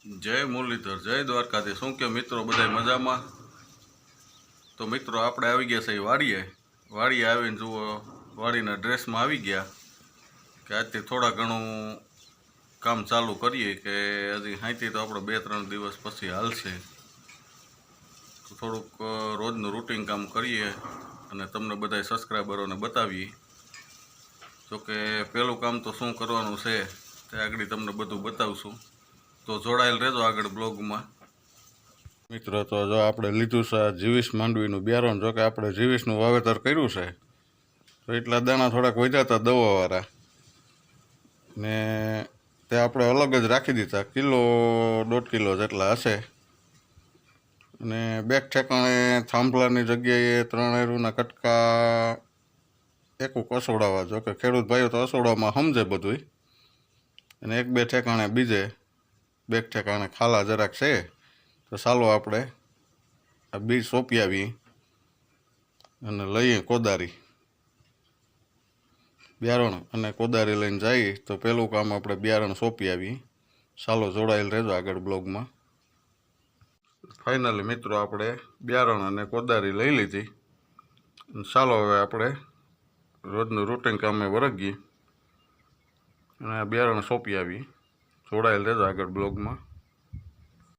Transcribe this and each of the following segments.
જય મુરલીધર, જય દ્વારકાથી શું કે મિત્રો બધા મજામાં? તો મિત્રો, આપણે આવી ગયા છે વાડીએ. વાડીએ આવીને જુઓ, વાડીના ડ્રેસમાં આવી ગયા કે આજથી થોડા ઘણું કામ ચાલુ કરીએ કે હજી હાંતી તો આપણે બે ત્રણ દિવસ પછી હાલશે. તો થોડુંક રોજનું રૂટિન કામ કરીએ અને તમને બધા સબસ્ક્રાઈબરોને બતાવીએ. જોકે પહેલું કામ તો શું કરવાનું છે તે આગળ તમને બધું બતાવશું. તો જોડાયેલ રહેજો આગળ બ્લોગમાં. મિત્રો, તો જો આપણે લીધું છે આ જીવીશ માંડવીનું બિયારણ, જો કે આપણે જીવીસનું વાવેતર કર્યું છે, તો એટલા દાણા થોડાક વધ્યા હતા દવાવાળા. ને તે આપણે અલગ જ રાખી દીધા, કિલો દોઢ કિલો જેટલા હશે. અને બેક ઠેકાણે થાંભલાની જગ્યાએ ત્રણેરુના કટકા એકું કસોડાવા જો કે ખેડૂત ભાઈઓ તો અસોડામાં સમજે બધુંય. અને એક બે ઠેકાણે બીજે. બે ઠેકાણે ખાલા જરાક છે, તો ચાલો આપણે આ બીજ સોંપી આવીએ અને લઈએ કોદારી. બિયારણ અને કોદારી લઈને જઈએ તો પહેલું કામ આપણે બિયારણ સોંપી આવીએ. ચાલો જોડાયેલ રહેજો આગળ બ્લોગમાં. ફાઇનલી મિત્રો આપણે બિયારણ અને કોદારી લઈ લીધી. અને ચાલો હવે આપણે રોજનું રૂટિન કામે વરગીએ અને આ બિયારણ સોંપી આવી જોડાયેલ રહેજો આગળ બ્લોગમાં.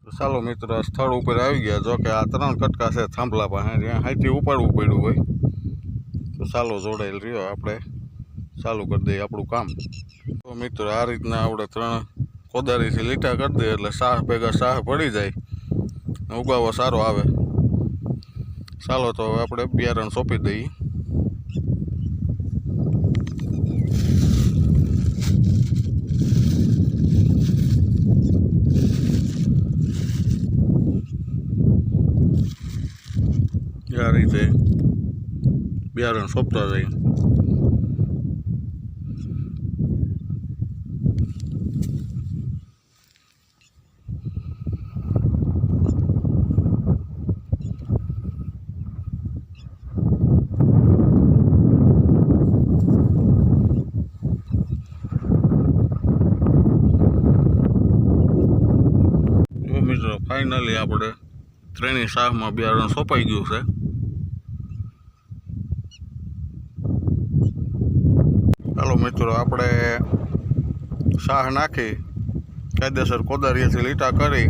તો ચાલો મિત્રો સ્થળ ઉપર આવી ગયા. જો કે આ ત્રણ કટકા છે થાંભલા પાસે. ત્યાં હાઈથી ઉપાડવું પડ્યું હોય. તો ચાલો જોડાયેલ રહ્યો આપણે. ચાલુ કરી દઈએ આપણું કામ. તો મિત્રો, આ રીતના આપણે ત્રણ કોદારીથી લીટા કરી દઈએ એટલે સાહ ભેગા સાહ પડી જાય ઉગાવો સારો આવે. ચાલો તો હવે આપણે બિયારણ સોંપી દઈએ આ રીતે બિયારણ સોંપતા જાય મિત્રો ફાઇનલી આપણે ત્રણેય શાહમાં બિયારણ સોંપાઈ ગયું છે ચાલો મિત્રો, આપણે શાહ નાખી, કાયદેસર કોદારીએથી લીટા કરી,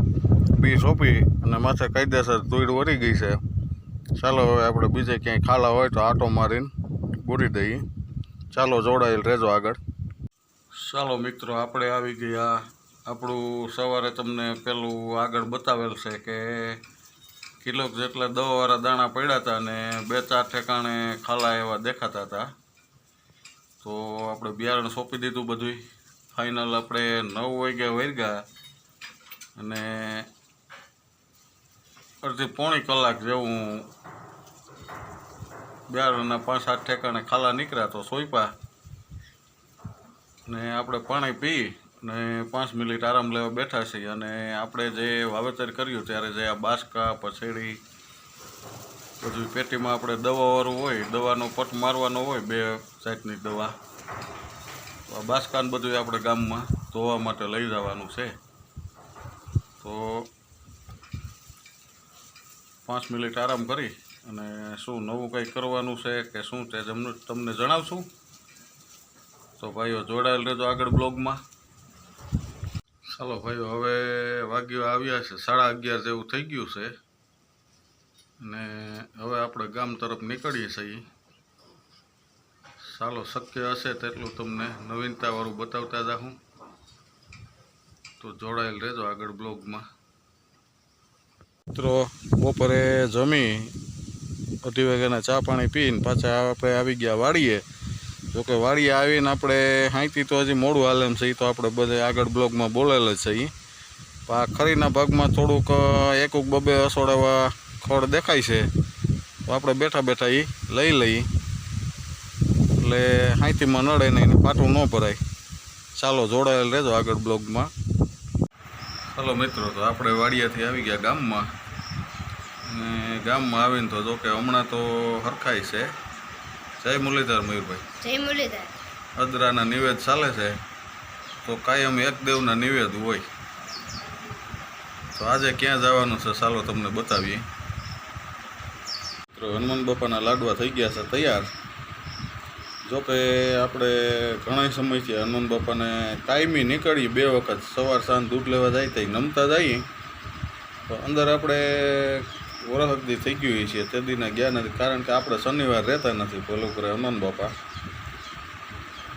બી સોંપી અને માથે કાયદેસર તુઈડ વળી ગઈ છે. ચાલો હવે આપણે બીજે ક્યાંય ખાલા હોય તો આટો મારીને પૂરી દઈએ. ચાલો જોડાયેલ રહેજો આગળ. ચાલો મિત્રો, આપણે આવી ગયા. આપણું સવારે તમને પેલું આગળ બતાવેલ છે કે કિલો જેટલા દવાવાળા દાણા પડ્યા હતા અને બે ચાર ઠેકાણે ખાલા એવા દેખાતા હતા. તો આપણે બિયારણ સોંપી દીધું બધું ફાઇનલ આપણે નવ વાગ્યા વર્ગા અને અડધી પોણી કલાક જેવું બિયારણના પાંચ સાત ઠેકાણે ખાલા નીકળ્યા તો સોઈપા ને આપણે પાણી પી અને પાંચ મિનિટ આરામ લેવા બેઠા છીએ અને આપણે જે વાવેતર કર્યું ત્યારે જે આ બાસકા, પછેડી બધું પેટીમાં આપણે દવાવાળું હોય, દવાનો પટ મારવાનો હોય બે સાઈડની દવા. તો બાસકાને બધું આપણે ગામમાં ધોવા માટે લઈ જવાનું છે. તો પાંચ મિનિટ આરામ કરી અને શું નવું કંઈ કરવાનું છે કે શું તે તમને જણાવશું. તો ભાઈઓ જોડાયેલ રહેજો આગળ બ્લોગમાં. ચાલો ભાઈઓ, હવે વાગ્યો આવ્યા છે, સાડા અગિયાર જેવું થઈ ગયું છે. અને હવે આપણે ગામ તરફ નીકળીએ છીએ. ચાલો શક્ય હશે તેટલું તમને નવીનતાવાળું બતાવતા જાઉં. તો જોડાયેલ રહેજો આગળ બ્લોગમાં. મિત્રો, બપોરે જમી અઢી વાગ્યાના ચા પાણી પીને પાછા આપણે આવી ગયા વાડીએ. જોકે વાડીએ આવીને આપણે હાંતી તો હજી મોડું હાલે એમ છે એ તો આપણે બધે આગળ બ્લોગમાં બોલેલ છે એ ખરીના ભાગમાં થોડુંક એકુક બબે અસોડાવા ખડ દેખાય છે. તો આપણે બેઠા બેઠા એ લઈ લઈએ એટલે હાંયથીમાં નડે નહીં પાટું ન ભરાય. ચાલો જોડાયેલ રહેજો આગળ બ્લોગમાં. ચાલો મિત્રો તો આપણે વાડિયાથી આવી ગયા ગામમાં. અને ગામમાં આવીને તો જો કે હમણાં તો હરખાય છે. જય મુરલીધર મયુરભાઈ. જય મુરલીધર. અદરાના નિવેદ ચાલે છે. તો કાયમ એક દેવના નિવેદ હોય. તો આજે ક્યાં જવાનું છે ચાલો તમને બતાવીએ. મિત્રો, હનુમાન બાપાના લાડવા થઈ ગયા છે, તૈયાર. જો કે આપણે ઘણા સમયથી હનુમાન બાપાને કાયમી નીકળીએ, બે વખત સવાર સાંજ દૂધ લેવા જાય ત્યાં નમતા જઈએ. તો અંદર આપણે વરહદી થઈ ગયું છે, તે દિને ગયા નથી, કારણ કે આપણે શનિવાર રહેતા નથી પેલું કરે હનુમાન બાપા.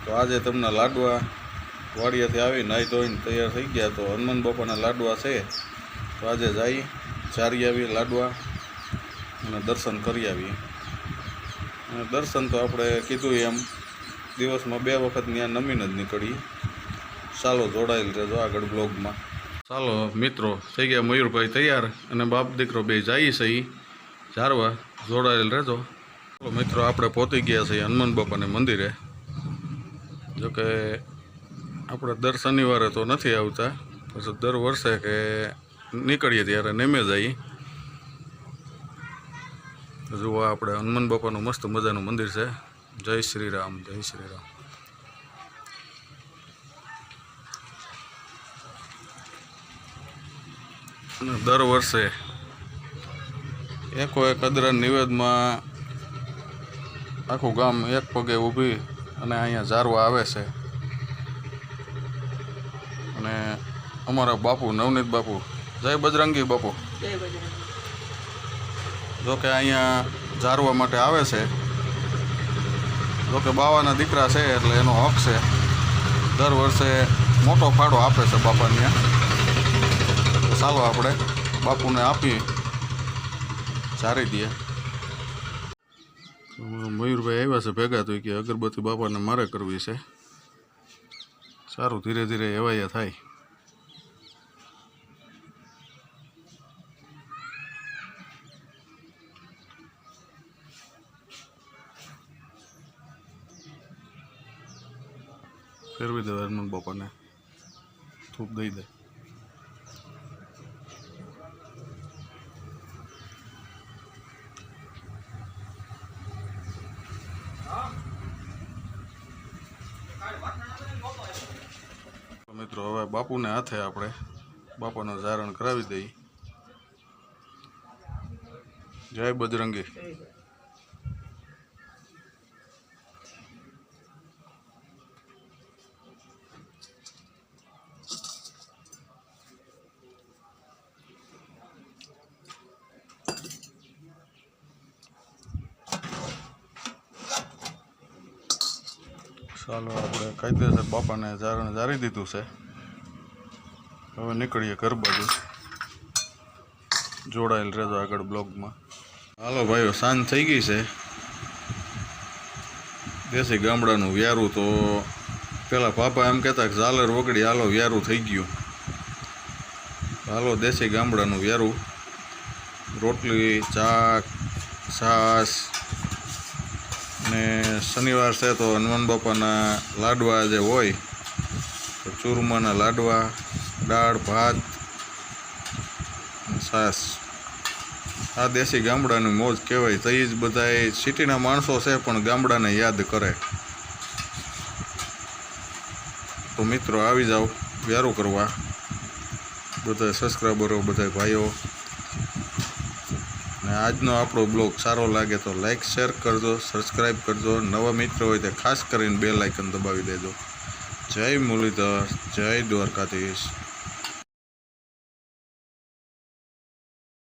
તો આજે તમને લાડવા વાડિયાથી આવી નાહી ધોઈને તૈયાર થઈ ગયા, તો હનુમાન બાપાના લાડવા છે. તો આજે જઈ ચારી આવી લાડવા. અને દર્શન કરી આવીએ. અને દર્શન તો આપણે કીધું એમ, દિવસમાં બે વખત ત્યાં નમીને જ નીકળીએ ચાલો જોડાયેલ રહેજો આગળ બ્લોગમાં ચાલો મિત્રો, થઈ ગયા મયુરભાઈ તૈયાર અને બાપ દીકરો બે જઈએ છે જારવા જોડાયેલ રહેજો. ચાલો મિત્રો, આપણે પહોંચી ગયા છીએ હનુમાન બાપાને મંદિરે. જોકે આપણે દર શનિવારે તો નથી આવતા, પછી દર વર્ષે કે નીકળીએ ત્યારે નેમે જઈએ. જુઓ આપણે હનુમાન બાપાનું મસ્ત મજાનું મંદિર છે. જય શ્રી રામ, જય શ્રી રામ. અને દર વર્ષે એકો એક અદરા નિવેદમાં આખું ગામ એક પગે ઊભી અને અહીંયા જારવા આવે છે. અને અમારા બાપુ, નવનીત બાપુ, જય બજરંગી બાપુ. જય બજરંગ. જો કે અહીંયા જારવા માટે આવે છે. જોકે બાવાના દીકરા છે એટલે એનો હક છે. દર વર્ષે મોટો ફાળો આપે છે બાપાને ચાલો આપણે બાપુને આપી ચારી દઈએ. મયુરભાઈ આવ્યા છે ભેગા તો કે અગરબત્તી બાપાને મારે કરવી છે. સારું ધીરે ધીરે એવાયા થાય. ફેરવી દે હરમન બાપાને. થૂપ દઈ દે. મિત્રો, હવે બાપુને હાથે આપણે બાપાનું ધારણ કરાવી દઈએ. જય બજરંગી. ચાલો આપણે કાયદેસર બાપાને જારણ જારી દીધું છે. હવે નીકળીએ ઘર બાજુ. જોડાયેલ રહેજો આગળ બ્લોગમાં. હાલો ભાઈઓ, સાંજ થઈ ગઈ છે. દેશી ગામડાનું વ્યારું તો પેલા પાપા એમ કહેતા કે ઝાલર વગડી હાલો વ્યારું થઈ ગયું. હાલો દેશી ગામડાનું વ્યારું. રોટલી, ચાક, છાશ ને શનિવાર છે તો હનુમાન બાપાના લાડવા જે હોય, તો ચૂરમાના લાડવા, દાળ, ભાત, સાસ. આ દેશી ગામડાની મોજ કહેવાય. તો જ બધાય સિટીના માણસો છે પણ ગામડાને યાદ કરે. તો મિત્રો, આવી જાઓ. વ્યારું કરવા. બધા સબસ્ક્રાઈબરો બધા ભાઈઓ. આજનો આપણો બ્લોગ સારો લાગે તો લાઇક શેર કરજો સબસ્ક્રાઈબ કરજો. નવા મિત્રો હોય તો ખાસ કરીને બે લાઇકન દબાવી દેજો. જય મુરલીધર, જય દ્વારકાધીશ.